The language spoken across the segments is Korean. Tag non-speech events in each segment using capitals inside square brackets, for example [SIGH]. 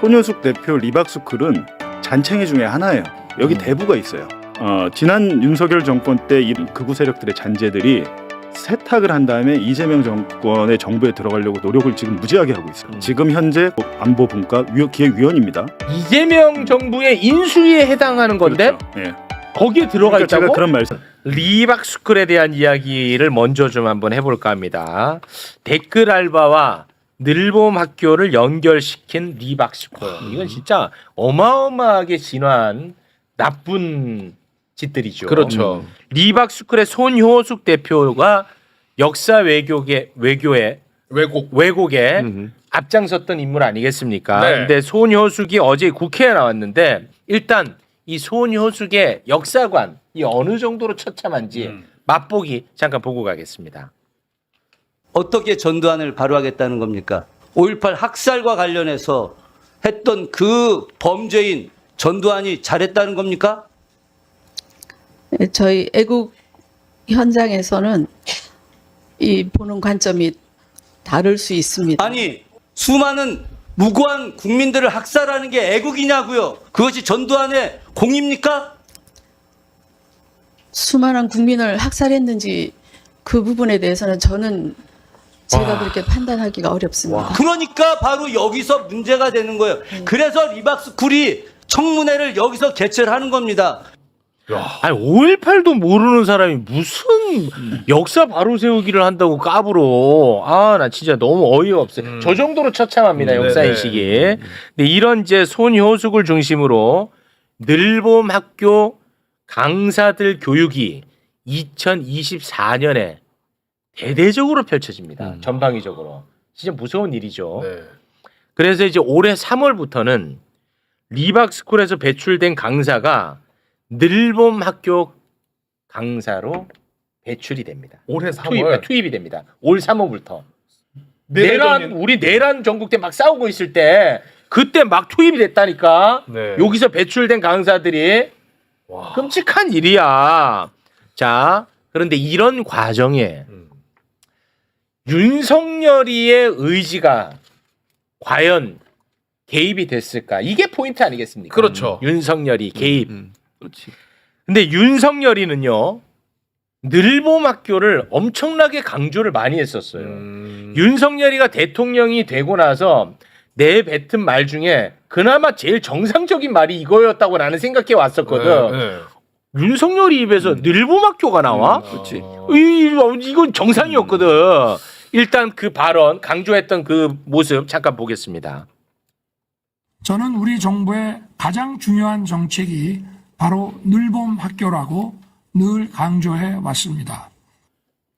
손효숙 대표 리박스쿨은 잔챙이 중에 하나예요. 여기 음. 대부가 있어요. 어, 지난 윤석열 정권 때 이 극우 세력들의 잔재들이 세탁을 한 다음에 이재명 정권의 정부에 들어가려고 노력을 지금 무지하게 하고 있어요. 음. 지금 현재 안보분과 위원- 기획위원입니다. 이재명 정부의 인수위에 해당하는 건데 그렇죠. 예. 거기에 들어가 그러니까 제가 있다고? 그런 말씀. 리박스쿨에 대한 이야기를 먼저 좀 한번 해볼까 합니다. 댓글 알바와 늘봄 학교를 연결시킨 리박스쿨. 이건 진짜 어마어마하게 진화한 나쁜 짓들이죠. 그렇죠. 리박스쿨의 손효숙 대표가 역사 외교계 외교에 왜곡. 왜곡에 음. 앞장섰던 인물 아니겠습니까? 네. 근데 손효숙이 어제 국회에 나왔는데 일단 이 손효숙의 역사관 이 어느 정도로 처참한지 음. 맛보기 잠깐 보고 가겠습니다. 어떻게 전두환을 바로하겠다는 겁니까? 5.18 학살과 관련해서 했던 그 범죄인 전두환이 잘했다는 겁니까? 네, 저희 애국 현장에서는 이 보는 관점이 다를 수 있습니다. 아니 수많은 무고한 국민들을 학살하는 게 애국이냐고요? 그것이 전두환의 공입니까? 수많은 국민을 학살했는지 그 부분에 대해서는 저는 제가 그렇게 판단하기가 어렵습니다. 그러니까 바로 여기서 문제가 되는 거예요. 그래서 리박스쿨이 청문회를 여기서 개최를 하는 겁니다. 아니 5.18도 모르는 사람이 무슨 역사 바로 세우기를 한다고 까불어. 아 나 진짜 너무 어이가 없어요. 저 정도로 처참합니다 음, 역사 네네. 인식이. 근데 이런 이제 손효숙을 중심으로 늘봄 학교 강사들 교육이 2024년에 대대적으로 펼쳐집니다. 음. 전방위적으로. 진짜 무서운 일이죠. 네. 그래서 이제 올해 3월부터는 리박스쿨에서 배출된 강사가 늘봄 학교 강사로 배출이 됩니다. 올해 투입, 3월 투입이 됩니다. 올 3월부터. 내란 내란 우리 내란 전국 때 막 싸우고 있을 때 그때 막 투입이 됐다니까. 네. 여기서 배출된 강사들이 와. 끔찍한 일이야. 자, 그런데 이런 과정에 음. 윤석열이의 의지가 과연 개입이 됐을까? 이게 포인트 아니겠습니까? 그렇죠. 윤석열이 개입. 음. 그렇지. 근데 윤석열이는요. 늘봄 학교를 엄청나게 강조를 많이 했었어요. 음. 윤석열이가 대통령이 되고 나서 내뱉은 말 중에 그나마 제일 정상적인 말이 이거였다고 나는 생각해 왔었거든. 네, 네. 윤석열이 입에서 늘봄 학교가 나와? 그렇지. 이, 이건 정상이었거든. 일단 그 발언, 강조했던 그 모습 잠깐 보겠습니다. 저는 우리 정부의 가장 중요한 정책이 바로 늘봄 학교라고 늘 강조해 왔습니다.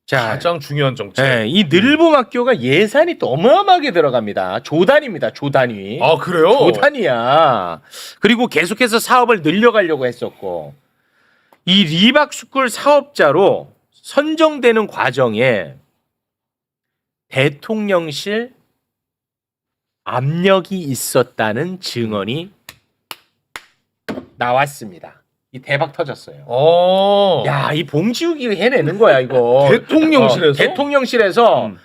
자, 가장 중요한 정책. 네, 이 늘봄 학교가 예산이 또 어마어마하게 들어갑니다. 조단입니다. 조단위. 아 그래요? 조단이야. 그리고 계속해서 사업을 늘려가려고 했었고 이 리박스쿨 사업자로 선정되는 과정에 대통령실 압력이 있었다는 증언이 나왔습니다. 이 대박 터졌어요. 어. 야, 이 봉지욱이 해내는 거야, 이거. [LAUGHS] 대통령실에서? 어, 대통령실에서 음.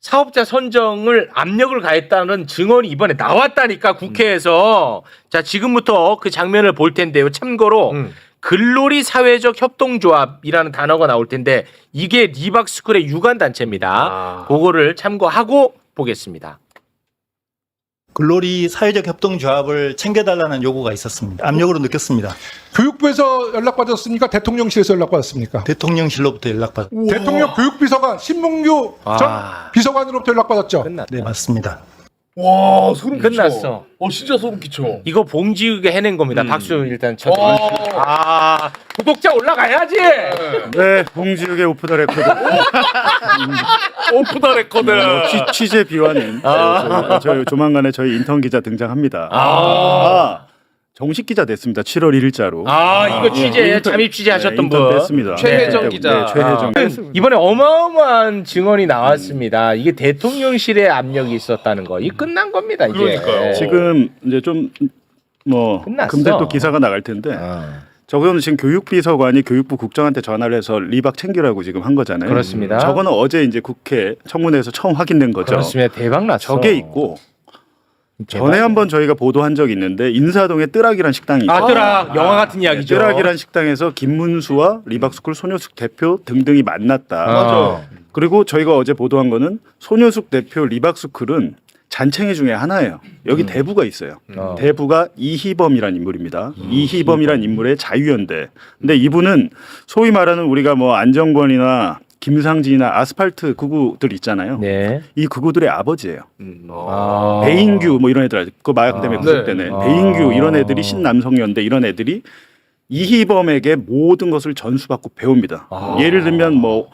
사업자 선정을 압력을 가했다는 증언이 이번에 나왔다니까 국회에서 자 지금부터 그 장면을 볼 텐데요 참고로 음. 글로리 사회적 협동조합이라는 단어가 나올 텐데 이게 리박스쿨의 유관 단체입니다 아. 그거를 참고하고 보겠습니다 글로리 사회적 협동조합을 챙겨달라는 요구가 있었습니다. 압력으로 느꼈습니다. 교육부에서 연락받았습니까? 대통령실에서 연락받았습니까? 대통령실로부터 연락받. 대통령 교육비서관 신문규 아. 전 비서관으로부터 연락받았죠. 끝났다 네 맞습니다. 와 소름 끼쳐. 끝났어. 어 진짜 소름 끼쳐. 이거 봉지욱이 해낸 겁니다 음. 박수 일단 쳐 와. 아 구독자 올라가야지 네, 봉지욱의 오프 더 레코드. 오프 더 레코드. 어, 취, 취재 비화는 아. 저희, 저희 조만간에 저희 인턴 기자 등장합니다. 아. 아, 정식 기자 됐습니다. 7월 1일자로. 아 이거 취재 잠입 취재하셨던 인턴 분 됐습니다. 최혜정 네, 기자. 네, 최혜정. 아, 이번에 어마어마한 증언이 나왔습니다. 이게 대통령실에 압력이 있었다는 거. 이 끝난 겁니다. 이게. 그러니까요. 지금 이제 좀뭐 끝났어. 금세 또 기사가 나갈 텐데 아, 저거는 지금 교육비서관이 교육부 국장한테 전화를 해서 리박 챙기라고 지금 한 거잖아요. 그렇습니다. 저거는 어제 이제 국회 청문회에서 처음 확인된 거죠. 그렇습니다. 대박 났어. 저게 있고 전에 한번 저희가 보도한 적이 있는데 인사동에 뜨락이란 식당이 있어요. 아 뜨락 영화 같은 이야기죠. 뜨락이란 식당에서 김문수와 리박스쿨 손효숙 대표 등등이 만났다. 맞아. 그리고 저희가 어제 보도한 거는 손효숙 대표 리박스쿨은 잔챙이 중에 하나예요. 여기 대부가 있어요. 어. 대부가 이희범이란 인물입니다. 이희범이란 인물의 자유연대. 근데 이분은 소위 말하는 우리가 뭐 안정권이나 김상진이나 아스팔트 극우들 있잖아요. 네. 이 극우들의 아버지예요. 아. 배인규 뭐 이런 애들 그 마약 때문에 아. 구속되네. 네. 배인규 아. 이런 애들이 신남성연대 이런 애들이 이희범에게 모든 것을 전수받고 배웁니다. 아. 예를 들면 뭐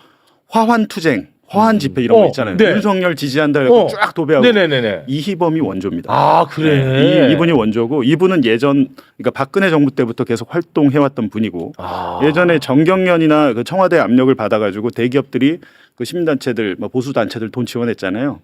화환투쟁, 화환 집회 이런 어, 거 있잖아요. 네. 윤석열 지지한다 해서 어. 쫙 도배하고 네네네네. 이희범이 원조입니다. 아 그래. 네, 이, 이분이 원조고 이분은 예전 그러니까 박근혜 정부 때부터 계속 활동해왔던 분이고 아. 예전에 정경련이나 그 청와대 압력을 받아가지고 대기업들이 그 시민단체들 뭐 보수 단체들 돈 지원했잖아요.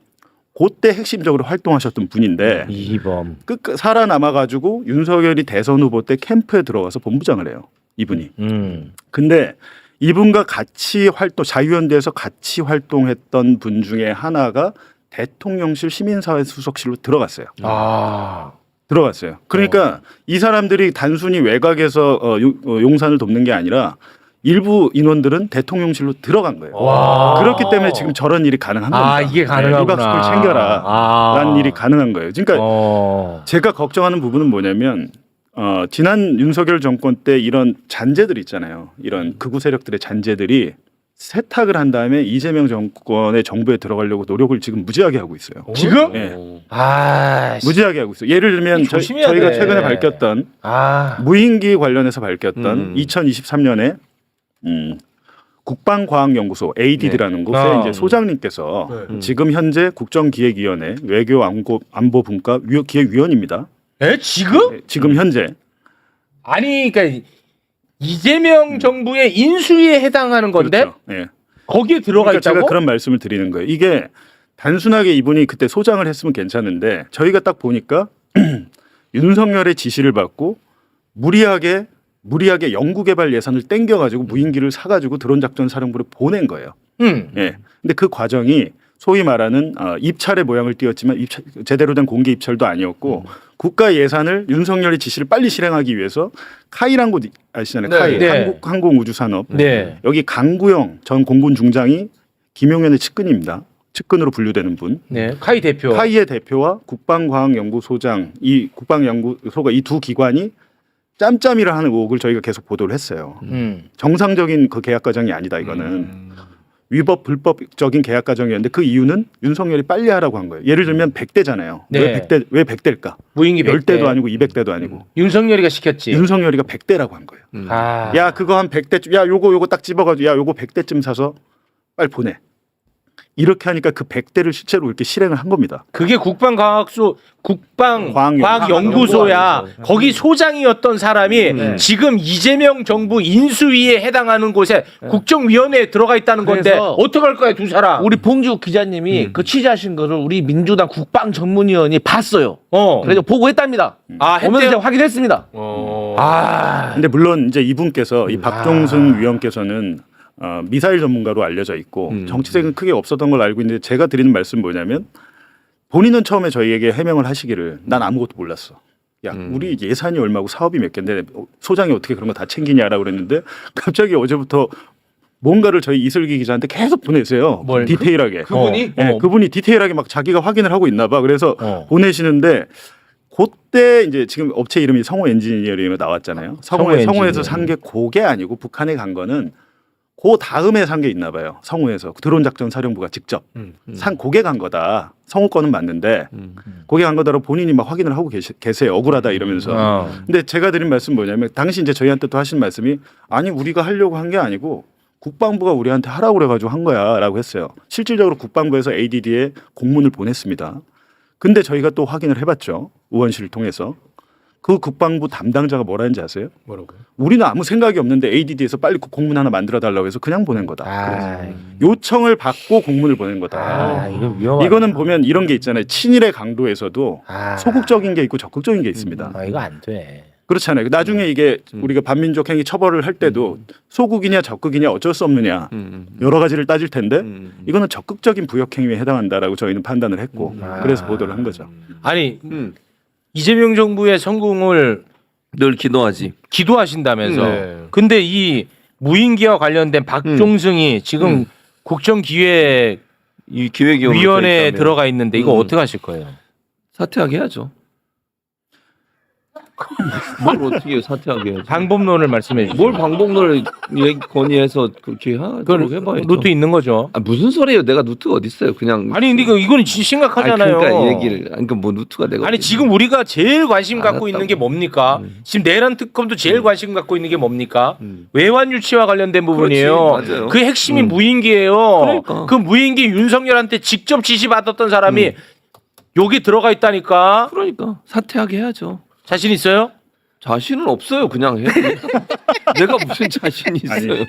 그때 핵심적으로 활동하셨던 분인데 이희범. 끝 살아남아가지고 윤석열이 대선 후보 때 캠프에 들어가서 본부장을 해요. 이분이. 음. 근데 이분과 같이 활동 자유연대에서 같이 활동했던 분 중에 하나가 대통령실 시민사회 수석실로 들어갔어요. 아. 들어갔어요. 그러니까 이 사람들이 단순히 외곽에서 어, 용- 어, 용산을 돕는 게 아니라 일부 인원들은 대통령실로 들어간 거예요. 와. 그렇기 때문에 지금 저런 일이 가능한 겁니다. 아 이게 가능하구나. 리박스쿨 챙겨라. 아. 라는 일이 가능한 거예요. 그러니까 어. 제가 걱정하는 부분은 뭐냐면 어, 지난 윤석열 정권 때 이런 잔재들 있잖아요. 이런 극우 세력들의 잔재들이 세탁을 한 다음에 이재명 정권의 정부에 들어가려고 노력을 지금 무지하게 하고 있어요. 지금? 예. 아. 씨. 무지하게 하고 있어요. 예를 들면 저, 조심해야 저희가 돼. 최근에 밝혔던 아. 무인기 관련해서 밝혔던 음. 2023년에 음, 국방과학연구소 ADD라는 곳에 어. 이제 소장님께서 네. 지금 현재 국정기획위원회 외교안보분과 위원- 기획위원입니다. 에 지금? 네, 지금 현재 아니 그러니까 이재명 정부의 인수위에 해당하는 건데 그렇죠. 예. 거기에 들어가 그러니까 있다고? 제가 그런 말씀을 드리는 거예요. 이게 단순하게 이분이 그때 소장을 했으면 괜찮은데 저희가 딱 보니까 [CLEARS THROAT] 윤석열의 지시를 받고 무리하게 무리하게 연구개발 예산을 땡겨가지고 무인기를 사가지고 드론 작전 사령부를 보낸 거예요. 음. 예. 근데 그 과정이 소위 말하는 어, 입찰의 모양을 띄었지만 입찰, 제대로 된 공개 입찰도 아니었고 국가 예산을 윤석열의 지시를 빨리 실행하기 위해서 카이란 곳 아시잖아요. 네. 카이 네. 한국 항공우주산업 네. 여기 강구영 전 공군 중장이 김용현의 측근입니다. 측근으로 분류되는 분. 네. 카이 대표. 카이의 대표와 국방과학연구소장 이 국방연구소가 이 두 기관이 짬짬이를 하는 의혹을 저희가 계속 보도를 했어요. 음. 정상적인 그 계약 과정이 아니다 이거는 위법 불법적인 계약 과정이었는데 그 이유는 윤석열이 빨리 하라고 한 거예요. 예를 들면 100대잖아요. 네. 왜 100대 왜 100대일까? 무인기 100대. 10대도 아니고 200대도 아니고 윤석열이가 시켰지. 윤석열이가 100대라고 한 거예요. 아. 야 그거 한 100대쯤 야 요거 요거 딱 집어 가지고 야 요거 100대쯤 사서 빨리 보내. 이렇게 하니까 그 100대를 실제로 이렇게 실행을 한 겁니다. 그게 국방과학소 과학연구- 국방과학연구소야. 거기 소장이었던 사람이 네. 지금 이재명 정부 인수위에 해당하는 곳에 국정위원회에 들어가 있다는 건데 그래서 어떡할 거야 두 사람? 우리 봉지욱 기자님이 그 취재하신 거를 우리 민주당 국방 전문위원이 봤어요. 어. 그래서 보고했답니다. 아 오면서 했대요? 제가 확인했습니다. 어. 아. 근데 물론 이제 이분께서 이 박종승 위원께서는 어, 미사일 전문가로 알려져 있고 정치색은 크게 없었던 걸 알고 있는데 제가 드리는 말씀은 뭐냐면 본인은 처음에 저희에게 해명을 하시기를 난 아무것도 몰랐어. 야, 우리 예산이 얼마고 사업이 몇 개인데 소장이 어떻게 그런 거 다 챙기냐라고 그랬는데 갑자기 어제부터 뭔가를 저희 이슬기 기자한테 계속 보내세요. 뭘? 디테일하게. 그 분이? 예, 그분이 디테일하게 막 자기가 확인을 하고 있나 봐. 그래서 어. 보내시는데 그때 이제 지금 업체 이름이 성호 엔지니어링으로 나왔잖아요. 성호 성호 성호에서. 산게 그게 아니고 북한에 간 거는 그 다음에 산 게 있나 봐요. 성호에서 드론 작전 사령부가 직접 음, 산 고개 간 거다. 성호 거는 맞는데 고개 간 거다라고 본인이 막 확인을 하고 계시, 계세요. 억울하다 이러면서. 어. 근데 제가 드린 말씀 뭐냐면 당시 이제 저희한테 또 하신 말씀이 아니 우리가 하려고 한 게 아니고 국방부가 우리한테 하라고 그래가지고 한 거야라고 했어요. 실질적으로 국방부에서 ADD에 공문을 보냈습니다. 근데 저희가 또 확인을 해봤죠. 의원실을 통해서 그 국방부 담당자가 뭐라 했는지 아세요? 뭐라고요? 우리는 아무 생각이 없는데 ADD에서 빨리 그 공문 하나 만들어 달라고 해서 그냥 보낸 거다. 아. 요청을 받고 공문을 보낸 거다. 아, 이거 위험하다. 이거는 보면 이런 게 있잖아요. 친일의 강도에서도 아. 소극적인 게 있고 적극적인 게 있습니다. 아, 이거 안 돼. 그렇잖아요. 나중에 이게 우리가 반민족 행위 처벌을 할 때도 소극이냐 적극이냐 어쩔 수 없느냐 음. 여러 가지를 따질 텐데 음. 이거는 적극적인 부역 행위에 해당한다라고 저희는 판단을 했고 아. 그래서 보도를 한 거죠. 아니 음. 이재명 정부의 성공을 늘 기도하지. 기도하신다면서. 네. 근데 이 무인기와 관련된 박종승이 지금 음. 국정기획위원회에 이 기획위원회 들어가 있는데 이거 음. 어떻게 하실 거예요? 사퇴하게 해야죠. [LAUGHS] 뭘 어떻게 사퇴하게 해야지? 방법론을 말씀해 주시죠. 뭘 방법론을 얘기 건의해서 그렇게 하, 그건 해봐야죠. 루트 있는 거죠. 아, 무슨 소리예요? 내가 루트가 어디 있어요? 그냥 아니 근데 이거 이거는 진짜 심각하잖아요. 그러니까 얘기를 그러니까 뭐 루트가 내가 아니 어디 지금 우리가 제일 관심 갖고 알았다고. 있는 게 뭡니까? 음. 지금 내란 특검도 제일 관심 갖고 있는 게 뭡니까? 음. 외환 유치와 관련된 부분이에요. 맞아요. 그 핵심이 음. 무인기예요. 그러니까. 그 무인기 윤석열한테 직접 지시 받았던 사람이 음. 여기 들어가 있다니까. 그러니까 사퇴하게 해야죠. 자신 있어요? 자신은 없어요. 그냥 해. [LAUGHS] 내가 무슨 자신이 있어요?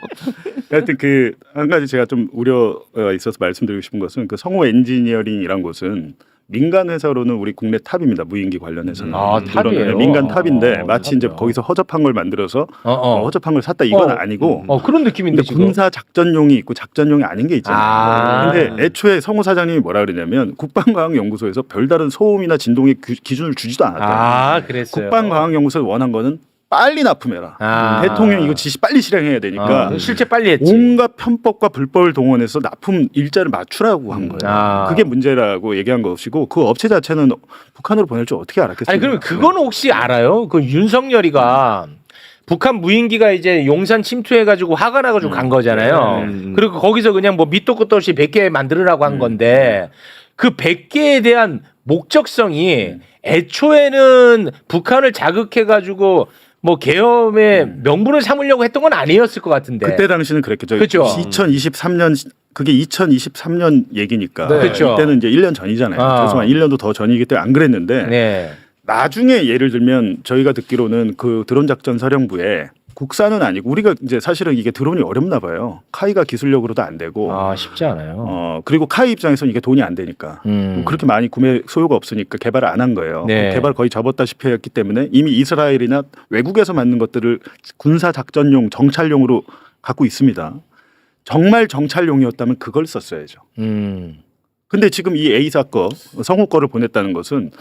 하여튼 그 한 가지 제가 좀 우려가 있어서 말씀드리고 싶은 것은 그 성호 엔지니어링이란 곳은 민간 회사로는 우리 국내 탑입니다. 무인기 관련해서는. 아, 탑이에요? 민간 탑인데 어, 마치 이제 탑이요. 거기서 허접한 걸 만들어서 어, 어, 어. 허접한 걸 샀다 이건 어. 아니고 어 그런 느낌인데 근데 지금. 군사 작전용이 있고 작전용이 아닌 게 있잖아요. 아. 근데 애초에 성호 사장님이 뭐라 그러냐면 국방과학연구소에서 별다른 소음이나 진동의 규- 기준을 주지도 않았다. 아 그랬어요. 국방과학연구소에서 원한 거는 빨리 납품해라. 아. 대통령 이거 지시 빨리 실행해야 되니까 아, 실제 빨리 했지. 온갖 편법과 불법을 동원해서 납품 일자를 맞추라고 한 거예요. 아. 그게 문제라고 얘기한 것이고 그 업체 자체는 북한으로 보낼 줄 어떻게 알았겠어요? 아니 그러면 그거는 혹시 알아요? 그 윤석열이가 북한 무인기가 이제 용산 침투해가지고 화가 나가지고 간 거잖아요. 음. 그리고 거기서 그냥 뭐 밑도 끝도 없이 100개 만들으라고 한 건데 그 100개에 대한 목적성이 애초에는 북한을 자극해가지고 뭐 계엄의 명분을 삼으려고 했던 건 아니었을 것 같은데. 그때 당시는 그랬겠죠. 그쵸. 2023년 그게 2023년 얘기니까 네. 그쵸. 이때는 이제 1년 전이잖아요. 아. 죄송한 1년도 더 전이기 때문에 안 그랬는데 네. 나중에 예를 들면 저희가 듣기로는 그 드론 작전 사령부에 국산은 아니고 우리가 이제 사실은 이게 드론이 어렵나 봐요. 카이가 기술력으로도 안 되고 아 쉽지 않아요. 어 그리고 카이 입장에서는 이게 돈이 안 되니까 음. 그렇게 많이 구매 소요가 없으니까 개발을 안 한 거예요. 네. 개발 거의 접었다시피 했기 때문에 이미 이스라엘이나 외국에서 만든 것들을 군사 작전용 정찰용으로 갖고 있습니다. 정말 정찰용이었다면 그걸 썼어야죠. 음. 근데 지금 이 A사 거 성우 거를 보냈다는 것은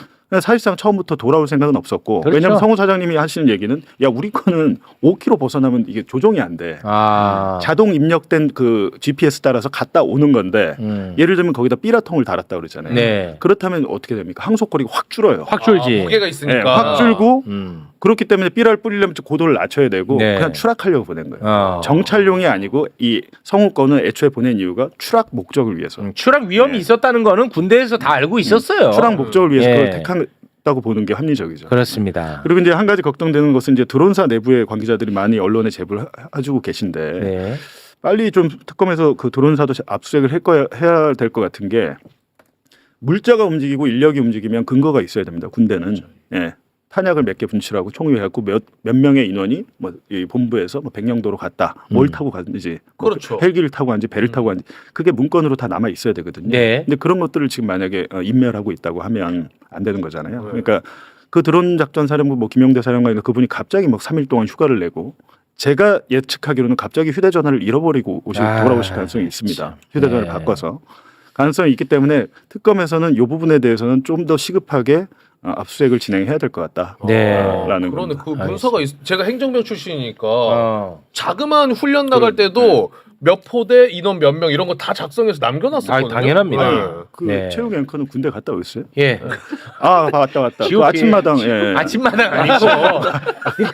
사실상 처음부터 돌아올 생각은 없었고 그렇죠. 왜냐하면 성우 사장님이 하시는 얘기는 야 우리 거는 5km 벗어나면 이게 조종이 안 돼. 아. 자동 입력된 그 GPS 따라서 갔다 오는 건데 음. 예를 들면 거기다 삐라통을 달았다 그러잖아요. 네. 그렇다면 어떻게 됩니까? 항속거리가 확 줄어요. 확 줄지. 아, 무게가 예, 있으니까. 확 줄고 음. 그렇기 때문에 삐라를 뿌리려면 좀 고도를 낮춰야 되고 네. 그냥 추락하려고 보낸 거예요. 어. 정찰용이 아니고 이 성우 거는 애초에 보낸 이유가 추락 목적을 위해서. 음, 추락 위험이 네. 있었다는 거는 군대에서 다 알고 있었어요. 추락 목적을 위해서 예. 그걸 택한 다고 보는 게 합리적이죠. 그렇습니다. 그리고 이제 한 가지 걱정되는 것은 이제 드론사 내부의 관계자들이 많이 언론에 제보를 하- 해주고 계신데 네. 빨리 좀 특검에서 그 드론사도 압수수색을 할 거야 해야 될 것 같은 게 물자가 움직이고 인력이 움직이면 근거가 있어야 됩니다. 군대는 예. 탄약을 몇 개 분출하고 총유해갖고 몇, 몇 명의 인원이 뭐 이 본부에서 뭐 백령도로 갔다. 뭘 음. 타고 갔는지, 그렇죠. 헬기를 타고 갔는지, 배를 타고 갔는지 그게 문건으로 다 남아 있어야 되거든요. 네. 근데 그런 것들을 지금 만약에 어, 인멸하고 있다고 하면 안 되는 거잖아요. 네. 그러니까 그 드론 작전 사령부 뭐 김용대 사령관이 그분이 갑자기 뭐 3일 동안 휴가를 내고 제가 예측하기로는 갑자기 휴대전화를 잃어버리고 오실 아, 돌아오실 가능성이 있습니다. 휴대전화를 네. 바꿔서 가능성이 있기 때문에 특검에서는 이 부분에 대해서는 좀 더 시급하게 어, 압수수색을 진행해야 될 것 같다. 네. 라는 그러네. 겁니다. 그 문서가 있, 제가 행정병 출신이니까 어. 자그마한 훈련 나갈 때도 몇 포대 인원 몇 명 이런 거 다 작성해서 남겨놨었거든요. 아, 당연합니다. 네. 그 네. 체육 앵커는 군대 갔다 오셨어요? 예. 아 왔다 왔다. 그 GOP. 아침마당. 예. 아침마당 아니고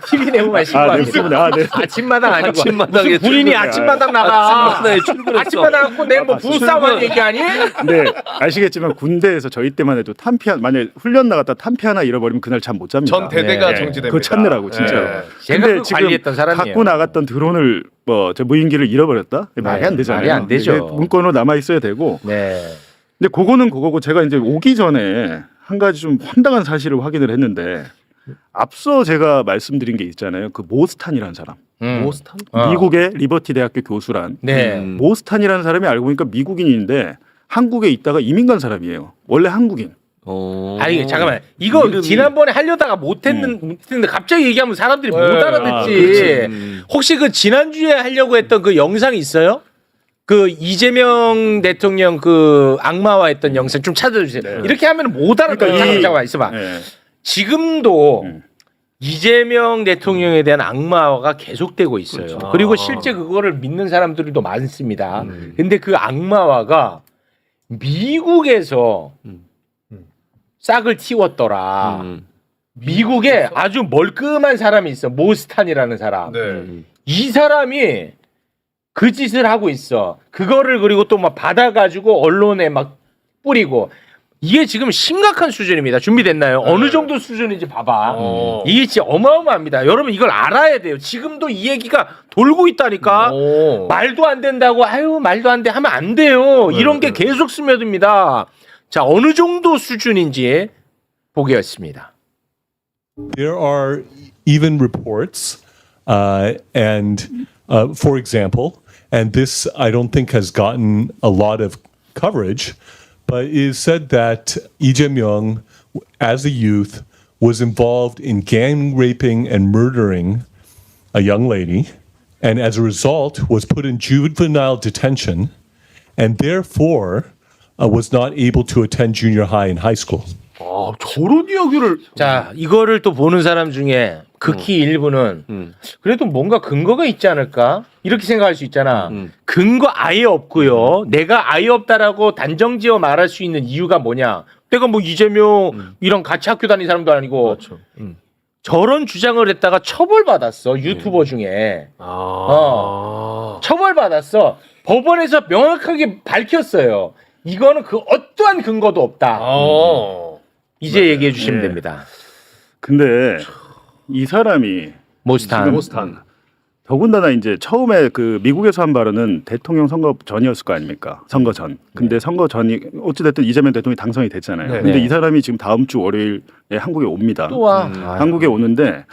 [LAUGHS] TV 내부만 아, 네, 그렇습니다. 아, 네. 아침마당 아니고 아침마당에 무슨 군인이 출근- 아침마당 나가 아침마당에 출근했어. 아침마당 갖고 내일 뭐 부부싸움 얘기하니? 네, 아시겠지만 군대에서 저희 때만 해도 탄피 한 만약 에 훈련 나갔다 탄피 하나 잃어버리면 그날 잠 못 잡니다. 전 대대가 네. 정지됩니다. 그거 찾느라고 진짜로. 네. 제가 그 관리했던 사람이에요. 갖고 나갔던 드론을 뭐저 무인기를 잃어버렸다? 말이 안 되잖아요. 말이 안 되죠. 문건으로 남아 있어야 되고. 네. 근데 그거는 그거고 제가 이제 오기 전에 한 가지 좀 황당한 사실을 확인을 했는데 앞서 제가 말씀드린 게 있잖아요. 그 모스탄이라는 사람. 음. 모스탄? 어. 미국의 리버티 대학교 교수란 네. 모스탄이라는 사람이 알고 보니까 미국인인데 한국에 있다가 이민 간 사람이에요. 원래 한국인. 어. 아니 잠깐만 이거 이름이- 지난번에 하려다가 못했는 못했는데 갑자기 얘기하면 사람들이 못 네. 알아듣지. 음. 혹시 그 지난주에 하려고 했던 그 영상이 있어요? 그 이재명 대통령 그 악마와 했던 영상 좀 찾아주세요. 이렇게 하면 못 알아듣. 그러니까 이- 잠깐 있어봐. 네. 지금도 음. 이재명 대통령에 대한 악마화가 계속되고 있어요. 그렇죠. 그리고 아. 실제 그거를 믿는 사람들도 많습니다. 음. 근데 그 악마화가 미국에서 음. 싹을 틔웠더라. 음. 미국에 아주 멀끔한 사람이 있어. 모스탄이라는 사람. 네. 음. 이 사람이 그 짓을 하고 있어. 그거를 그리고 또 막 받아가지고 언론에 막 뿌리고 이게 지금 심각한 수준입니다. 준비됐나요? 어느 정도 수준인지 봐봐. 어. 이게 진짜 어마어마합니다. 여러분 이걸 알아야 돼요. 지금도 이 얘기가 돌고 있다니까. 오. 말도 안 된다고 아유 말도 안 돼 하면 안 돼요. 이런 게 계속 스며듭니다. 자 어느 정도 수준인지 보겠습니다. There are even reports, uh, and uh, for example, and this I don't think has gotten a lot of coverage, but it is said that Lee Jae-myung, as a youth, was involved in gang raping and murdering a young lady, and as a result was put in juvenile detention, and therefore uh, was not able to attend junior high and high school. 아, 저런 이야기를 자 이거를 또 보는 사람 중에 극히 일부는 음. 그래도 뭔가 근거가 있지 않을까 이렇게 생각할 수 있잖아. 음. 근거 아예 없고요. 내가 아예 없다라고 단정 지어 말할 수 있는 이유가 뭐냐? 내가 뭐 이재명이랑 같이 학교 다닌 사람도 아니고 그렇죠. 저런 주장을 했다가 처벌받았어 유튜버 중에 아. 어. 처벌받았어. 법원에서 명확하게 밝혔어요. 이거는 그 어떠한 근거도 없다. 어. 이제 얘기해 주시면 네. 됩니다. 근데 이 사람이 모스탄. 모스탄. 더군다나 이제 처음에 그 미국에서 한 발언은 대통령 선거 전이었을 거 아닙니까? 선거 전. 근데 선거 전이 어찌됐든 이재명 대통령이 당선이 됐잖아요. 네. 근데 네. 이 사람이 지금 다음 주 월요일에 한국에 옵니다. 또 와. 음. 아유. 한국에 오는데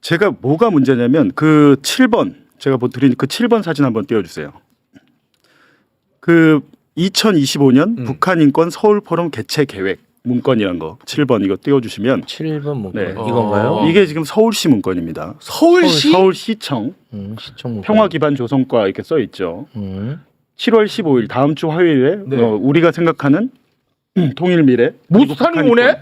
제가 뭐가 문제냐면 그 7번 제가 뭐 드린 그 7번 사진 한번 띄워주세요. 그 2025년 음. 북한 인권 서울 포럼 개최 계획 문건이란 거 7번 이거 띄워 주시면 7번 문건 네. 이건가요? 어. 이게 지금 서울시 문건입니다. 서울시 서울시청 음, 시청 문건. 평화 기반 조성과 이렇게 써 있죠. 음. 7월 15일 다음 주 화요일에 네. 어, 우리가 생각하는 통일 미래 그리고 오네?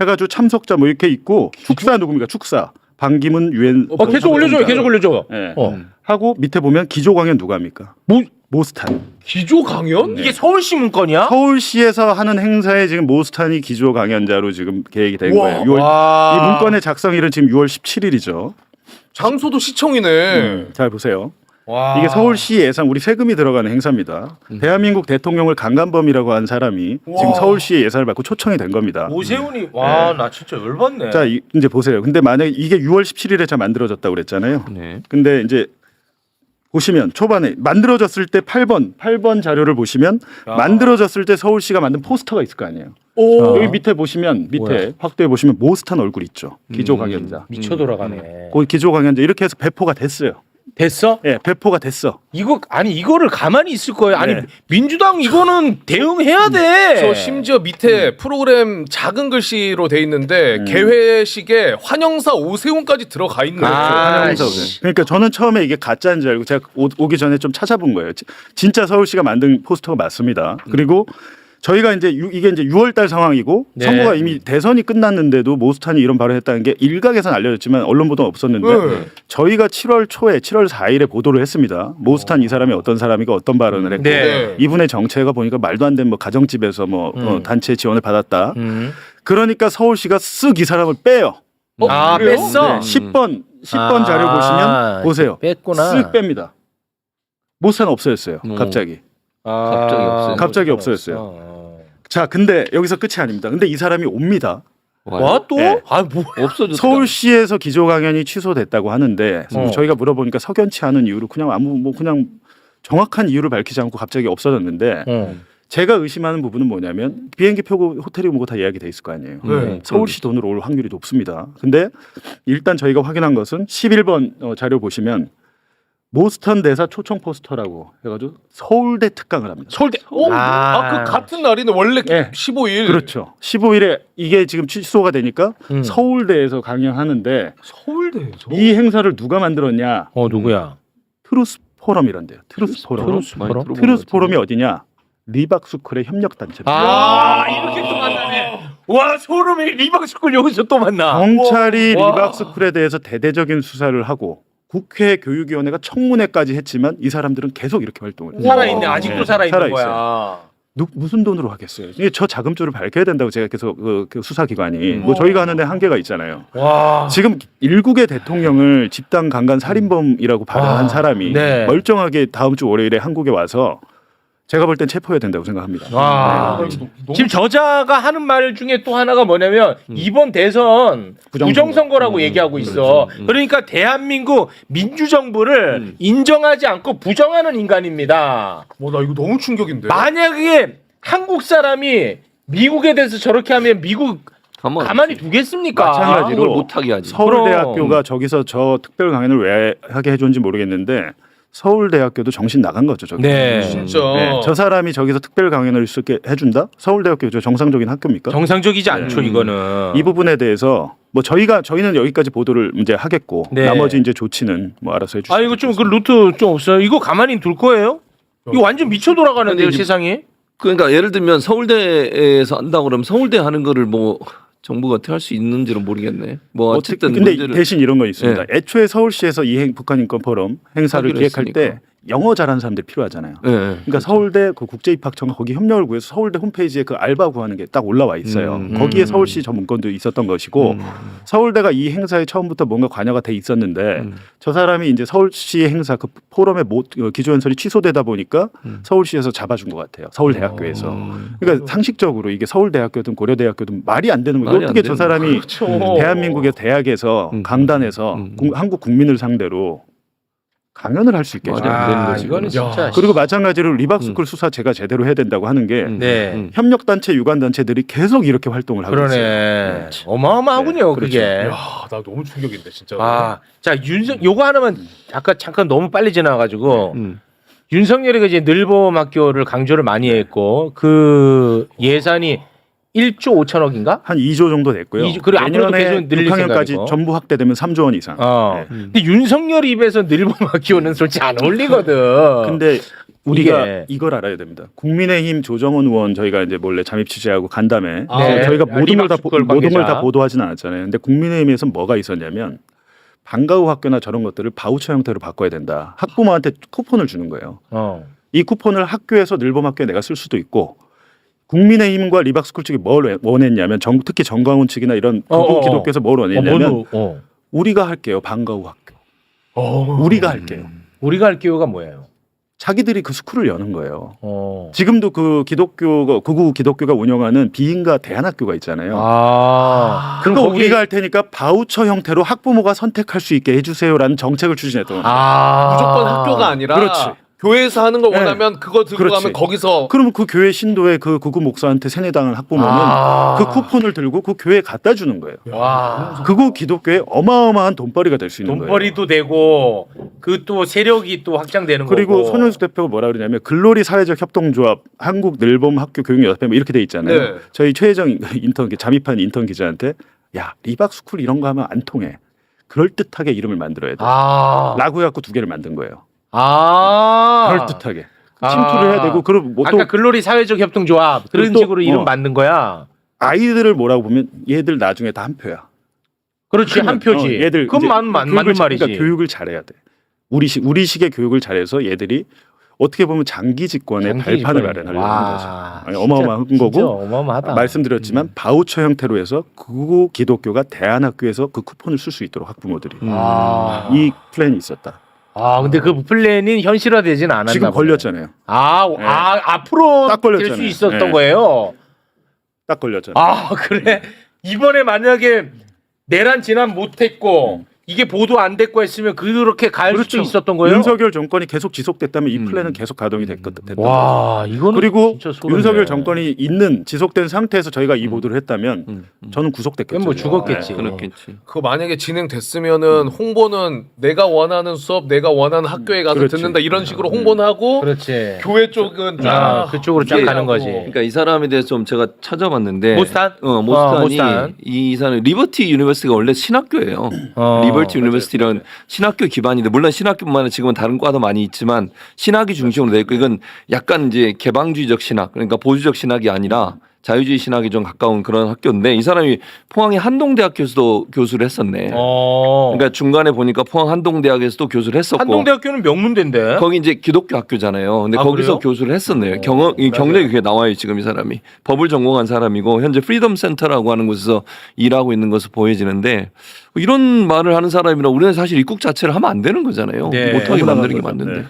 해가지고 참석자 뭐 이렇게 있고 축사 누굽니까 축사 반기문 유엔 어 계속 올려줘요. 계속 올려줘. 예. 어. 하고 밑에 보면 기조 강연 누가 합니까? 모 모스탄. 기조 강연? 이게 서울시 문건이야? 서울시에서 하는 행사에 지금 모스탄이 기조 강연자로 지금 계획이 된 와. 거예요. 6월, 와. 이 문건의 작성일은 지금 6월 17일이죠. 장소도 시청이네. 잘 보세요. 와. 이게 서울시 예산 우리 세금이 들어가는 행사입니다. 대한민국 대통령을 강간범이라고 한 사람이 지금 서울시 예산을 받고 초청이 된 겁니다. 오세훈이 와 나 진짜 열받네. 자 이, 이제 보세요. 근데 만약에 이게 6월 17일에 자 만들어졌다고 그랬잖아요. 네. 근데 이제 보시면 초반에 만들어졌을 때 8번 8번 자료를 보시면 만들어졌을 때 서울시가 만든 포스터가 있을 거 아니에요. 오. 여기 밑에 보시면 밑에 뭐야? 확대해 보시면 모스탄 얼굴 있죠. 기조 강연자. 미쳐 돌아가네. 그 기조 강연자 이렇게 해서 배포가 됐어요. 됐어? 예, 배포가 됐어. 이거 아니 이거를 가만히 있을 거예요. 아니 네. 민주당 이거는 대응해야 돼. 저 심지어 밑에 프로그램 작은 글씨로 돼 있는데 개회식에 환영사 오세훈까지 들어가 있네요. 아, 환영사 씨. 그러니까 저는 처음에 이게 가짜인 줄 알고 제가 오, 오기 전에 좀 찾아본 거예요. 지- 진짜 서울시가 만든 포스터가 맞습니다. 그리고 저희가 이제 유- 이게 이제 6월달 상황이고 네. 선거가 이미 대선이 끝났는데도 모스탄이 이런 발언했다는 게 일각에서는 알려졌지만 언론 보도는 없었는데 네. 저희가 7월 초에 7월 4일에 보도를 했습니다. 모스탄 이 사람이 어떤 사람이고 어떤 발언을 했고 네. 이분의 정체가 보니까 말도 안 되는 뭐 가정집에서 뭐 어, 단체 지원을 받았다. 음. 그러니까 서울시가 쓱 이 사람을 빼요. 어, 아 그래요? 뺐어. 네, 10번 10번 아, 자료 보시면 보세요. 뺐구나. 쓱 뺍니다. 모스탄 없어졌어요. 음. 갑자기. 아, 갑자기 없어요. 갑자기 없어. 없어졌어요. 자, 근데 여기서 끝이 아닙니다. 근데 이 사람이 옵니다. 와 또? 네. 아 뭐? 없어졌다. 서울시에서 기조 강연이 취소됐다고 하는데 어. 저희가 물어보니까 석연치 않은 이유로 그냥 아무 뭐 그냥 정확한 이유를 밝히지 않고 갑자기 없어졌는데 어. 제가 의심하는 부분은 뭐냐면 비행기 표고 호텔이 뭐고 다 이야기 돼 있을 거 아니에요. 네. 서울시 돈으로 올 확률이 높습니다. 근데 일단 저희가 확인한 것은 11번 어, 자료 보시면 모스턴 대사 초청 포스터라고 해가지고 서울대 특강을 합니다. 서울대. 어? 아. 아, 그 같은 날이네. 원래 예. 15일. 그렇죠. 15일에 이게 지금 취소가 되니까 음. 서울대에서 강연하는데 서울대에서. 이 행사를 누가 만들었냐? 어 누구야? 트루스 포럼이란데요. 트루스 포럼. 트루스 많이 포럼? 들어본 트루스 것 포럼이 어디냐? 리박스쿨의 협력 단체입니다. 아 이렇게 또 만나네. 와 소름이 리박스쿨 여기서 또 만나. 경찰이 와. 리박스쿨에 대해서 대대적인 수사를 하고 국회 교육위원회가 청문회까지 했지만 이 사람들은 계속 이렇게 활동을 해요. 살아있네 아직도 네, 살아있는 살아있어요. 거야. 누, 무슨 돈으로 하겠어요? 이게 저 자금줄을 밝혀야 된다고 제가 계속 그, 그 수사기관이 뭐 저희가 하는데 한계가 있잖아요. 와. 지금 일국의 대통령을 집단 강간 살인범이라고 발언한 아, 사람이 네. 멀쩡하게 다음 주 월요일에 한국에 와서 제가 볼 땐 체포해야 된다고 생각합니다. 와. 네. 지금 저자가 하는 말 중에 또 하나가 뭐냐면 이번 대선 부정선거. 부정선거라고 얘기하고 있어. 그러니까 대한민국 민주정부를 인정하지 않고 부정하는 인간입니다. 와, 나 이거 너무 충격인데. 만약에 한국 사람이 미국에 대해서 저렇게 하면 미국 가만 가만히 두겠습니까? 마찬가지로 그걸 못하게 하지. 서울대학교가 저기서 저 특별 강연을 왜 하게 해줬는지 모르겠는데 서울대학교도 정신 나간 거죠. 저기. 네. 진짜. 네, 저 사람이 저기서 특별 강연을 쓸게 해준다? 서울대학교 저 정상적인 학교입니까? 정상적이지 않죠 이거는. 이 부분에 대해서 뭐 저희가 저희는 여기까지 보도를 이제 하겠고 네. 나머지 이제 조치는 뭐 알아서 해주시죠. 아 이거 좀 그 루트 좀 없어요. 이거 가만히 둘 거예요? 이거 완전 미쳐 돌아가는데요 근데 세상이. 그러니까 예를 들면 서울대에서 한다 그러면 서울대 하는 거를 뭐 정부가 어떻게 할 수 있는지는 모르겠네. 뭐 어쨌든 근데 문제를 대신 이런 거 있습니다. 네. 애초에 서울시에서 이 행, 북한 인권 포럼 행사를 기획할 때 했으니까. 영어 잘하는 사람들이 필요하잖아요. 예, 예. 그러니까 서울대 그 국제입학청과 거기 협력을 구해서 서울대 홈페이지에 그 알바 구하는 게 딱 올라와 있어요. 음. 거기에 서울시 저 문건도 있었던 것이고 서울대가 이 행사에 처음부터 뭔가 관여가 돼 있었는데 음. 저 사람이 이제 서울시 행사 그 포럼의 모, 어, 기조연설이 취소되다 보니까 음. 서울시에서 잡아준 것 같아요. 서울대학교에서. 음. 그러니까 상식적으로 이게 서울대학교든 고려대학교든 말이 안 되는 거예요. 어떻게 저 사람이 그렇죠. 대한민국의 대학에서 음. 강단에서 음. 국- 한국 국민을 상대로 강연을 할 수 있게. 안 되는 아 거지, 이거는 그거는. 진짜. 그리고 마찬가지로 리박스쿨 수사 제가 제대로 해야 된다고 하는 게 음. 네. 음. 협력 단체 유관 단체들이 계속 이렇게 활동을 하고 있어요. 그러네. 어마어마하군요 네, 그렇죠. 그게. 야, 나 너무 충격인데 진짜. 아, 자 윤석 요거 하나만 아까 잠깐 너무 빨리 지나가지고 음. 윤석열이가 이제 늘봄 학교를 강조를 많이 했고 그 예산이 1조 5천억인가? 한 2조 정도 됐고요. 이조- 그리고 앞으로도 계속 늘릴 6학년까지 생각이고. 전부 확대되면 3조 원 이상. 어. 네. 근데 윤석열 입에서 늘봄 학교는 솔직히 안 어울리거든. 근데 우리가 이게- 이걸 알아야 됩니다. 국민의힘 조정원 의원 저희가 이제 몰래 잠입 취재하고 간 다음에 아, 네. 저희가 모든 걸다 리박스쿨 모든 걸 관계자. 다 보도하진 않았잖아요. 근데 국민의힘에서 뭐가 있었냐면 방과후 학교나 저런 것들을 바우처 형태로 바꿔야 된다. 학부모한테 쿠폰을 주는 거예요. 어. 이 쿠폰을 학교에서 늘봄 학교에 내가 쓸 수도 있고 국민의힘과 리박스쿨 측이 뭘 원했냐면 정, 특히 정광훈 측이나 이런 어, 어, 극우 어. 기독교에서 뭘 어, 원했냐면 뭐도- 어. 우리가 할게요 방과후 학교 어. 우리가 할게요 우리가 할 기회가 뭐예요? 자기들이 그 스쿨을 여는 거예요 어. 지금도 그 기독교가 극우 기독교가 운영하는 비인가 대안학교가 있잖아요 아. 그럼 거기- 우리가 할 테니까 바우처 형태로 학부모가 선택할 수 있게 해주세요라는 정책을 추진했던 거예요 아. 무조건 학교가 아니라 그렇지. 교회에서 하는 걸 네. 원하면 그거 들고 그렇지. 가면 거기서 그러면 그 교회 신도의 그 극우 목사한테 세뇌당한 학부모는 아. 그 쿠폰을 들고 그 교회에 갖다 주는 거예요 와. 극우 기독교의 어마어마한 돈벌이가 될 수 있는 거예요. 돈벌이도 되고 그 또 세력이 또 확장되는 그리고 거고. 손현수 대표가 뭐라 그러냐면 글로리 사회적 협동조합 한국 늘봄 학교 교육연합회 뭐 이렇게 돼 있잖아요. 네. 저희 최혜정 [LAUGHS] 인턴 잠입한 인턴 기자한테 야 리박 스쿨 이런 거 하면 안 통해. 그럴 듯하게 이름을 만들어야 돼. 아. 라고 해갖고 두 개를 만든 거예요. 아. 그럴 듯하게 아. 침투를 해야 되고 뭐또 아까 글로리 사회적 협동조합 그런 또- 식으로 이름 어. 만든 거야. 아이들을 뭐라고 보면 얘들 나중에 다 한 표야. 그렇지 한 표지. 어, 얘들 맞, 맞, 교육을 맞는 잘- 말이지. 그러니까 교육을 잘해야 돼. 우리식 우리식의 교육을 잘해서 얘들이 어떻게 보면 장기 집권의 장기 발판을 집권이- 마련하려는 와, 거죠. 아니, 진짜- 어마어마한 진짜 거고 어마어마하다. 말씀드렸지만 바우처 형태로 해서 극우 기독교가 대안학교에서 그 쿠폰을 쓸 수 있도록 학부모들이 아. 이 플랜이 있었다. 아 근데 그 플랜은 현실화되진 않았나 지금 보네. 걸렸잖아요. 아, 네. 아 앞으로 딱 될 수 걸렸잖아요. 있었던 네. 거예요. 딱 걸렸잖아요. 아 그래 이번에 만약에 내란 진압 못했고 이게 보도 안 됐고 했으면 그렇게 갈 수도 있었던 거예요. 윤석열 정권이 계속 지속됐다면 이 음. 플랜은 계속 가동이 됐거든. 와, 이거는 그리고 진짜 소름이네. 윤석열 정권이 있는 지속된 상태에서 저희가 이 보도를 했다면 음, 음. 저는 구속됐겠죠. 뭐 죽었겠지. 그렇겠지. 그거 만약에 진행됐으면은 홍보는 내가 원하는 수업, 내가 원하는 학교에 가서 그렇지. 듣는다 이런 식으로 홍보는 하고 그렇지. 교회 쪽은 아, 쫙 그쪽으로 쫙 가는 거지. 그러니까 이 사람에 대해서 좀 제가 찾아봤는데 모스탄? 어, 모스탄이 어, 모스탄. 이 사람 리버티 유니버시티가 원래 신학교예요. 어, 리버티 유니버시티라는 신학교 기반인데 물론 신학교뿐만 아니라 지금은 다른 과도 많이 있지만 신학이 중심으로 돼 있고 이건 약간 이제 개방주의적 신학 그러니까 보수적 신학이 아니라 자유주의 신학이 좀 가까운 그런 학교인데 이 사람이 포항의 한동대학교에서도 교수를 했었네. 어. 그러니까 중간에 보니까 포항 한동대학에서도 교수를 했었고 한동대학교는 명문대인데. 거기 이제 기독교 학교잖아요. 근데 아, 거기서 그래요? 교수를 했었네요. 경험 이 경력이 그게 나와요 지금 이 사람이 법을 전공한 사람이고 현재 프리덤 센터라고 하는 곳에서 일하고 있는 것으로 보여지는데 이런 말을 하는 사람이라 우리는 사실 입국 자체를 하면 안 되는 거잖아요. 네. 못하게 만드는 게. 맞는데.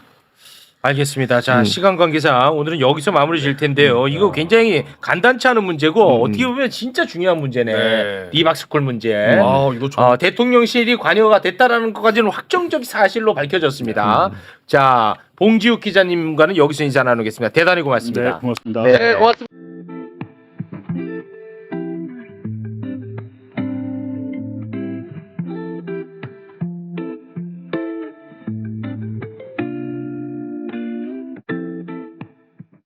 네. 알겠습니다. 자, 음. 시간 관계상 오늘은 여기서 마무리 질 텐데요. 이거 굉장히 간단치 않은 문제고 음. 어떻게 보면 진짜 중요한 문제네. 네. 리박스콜 문제. 아, 이거 좀 어, 대통령실이 관여가 됐다라는 것까지는 확정적 사실로 밝혀졌습니다. 자, 봉지욱 기자님과는 여기서 인사 나누겠습니다. 대단히 고맙습니다. 네, 고맙습니다. 네, 고맙습니다.